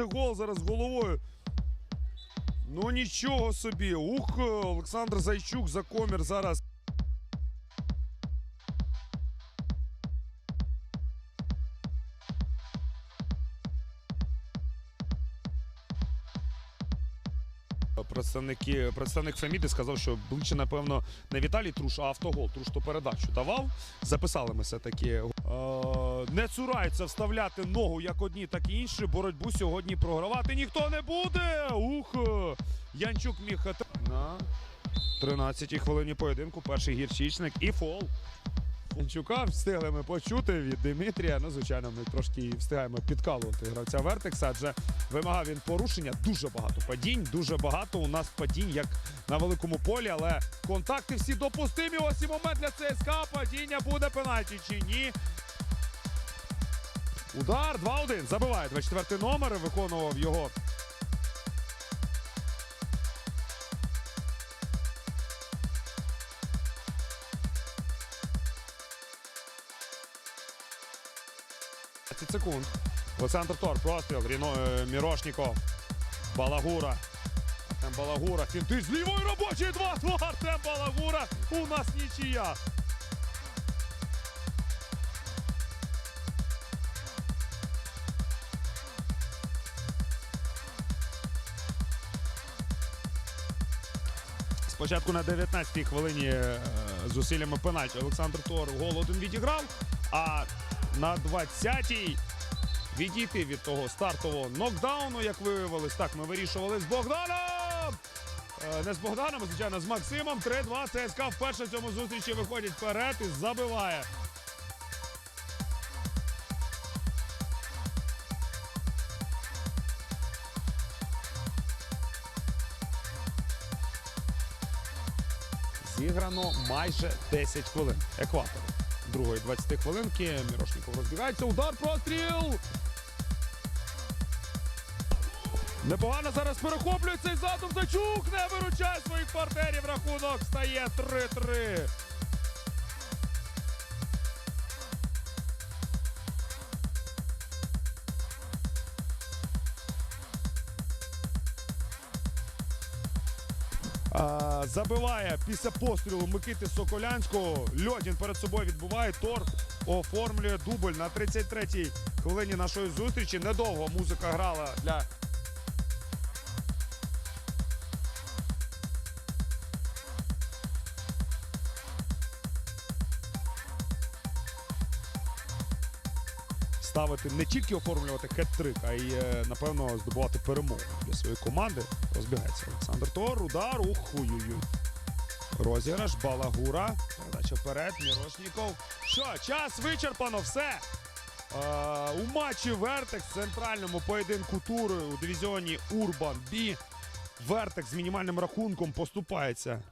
Гол зараз головою. Ну нічого собі. Ух, Олександр Зайчук за комір зараз. Представники, представник Феміди сказав, що ближче, напевно, не Віталій Труш, а автогол. Труш то передачу давав. Записали ми все-таки. Е, не цураються вставляти ногу як одні, так і інші. Боротьбу сьогодні програвати ніхто не буде. Ух! Янчук міг на 13-й хвилині поєдинку. Перший гірчичник і фол. Янчука встигли ми почути від Дмитрія. Ну, звичайно, ми трошки встигаємо підкалувати гравця Вертекса, адже вимагав він порушення. Дуже багато падінь, дуже багато у нас падінь, як на великому полі, але контакти всі допустимі. Ось і момент для ЦСКА. Падіння буде пенальті чи ні. Удар 2-1. Забиває 24 номер. Виконував його. Секунд. Олександр Тор, простріл. Ріно, е, Мірошніков. Балагура. Артем Балагура. Фінти з лівої робочої 2-2. Артем Балагура. У нас нічия. Спочатку на 19-й хвилині е, зусиллями пенальті Олександр Тор гол один відіграв, а на 20-й відійти від того стартового нокдауну, як виявилось. Так, ми вирішували з Богданом! Е, Не з Богданом, а звичайно, з Максимом. 3-2. ЦСКА вперше в цьому зустрічі виходить вперед і забиває. Зіграно майже 10 хвилин. Екватор. Другої 20 хвилинки. Мірошніков розбігається. Удар, простріл! Непогано зараз перехоплюється і задум. Зачук не виручає своїх партнерів. Рахунок стає 3-3. Забиває після пострілу Микити Соколянського. Льодін перед собою відбуває. Тор оформлює дубль на 33-й хвилині нашої зустрічі. Недовго музика грала для ставити не тільки оформлювати хет-трик, а й е, напевно здобувати перемогу для своєї команди. Розбігається Олександр Тор, удар, ух, ой-ой-ой. Розіграш, балагура. Передача вперед, Мірошніков. Що, час вичерпано, все. Е, у матчі Вертекс в центральному поєдинку тури у дивізіоні Урбан Бі. Вертекс з мінімальним рахунком поступається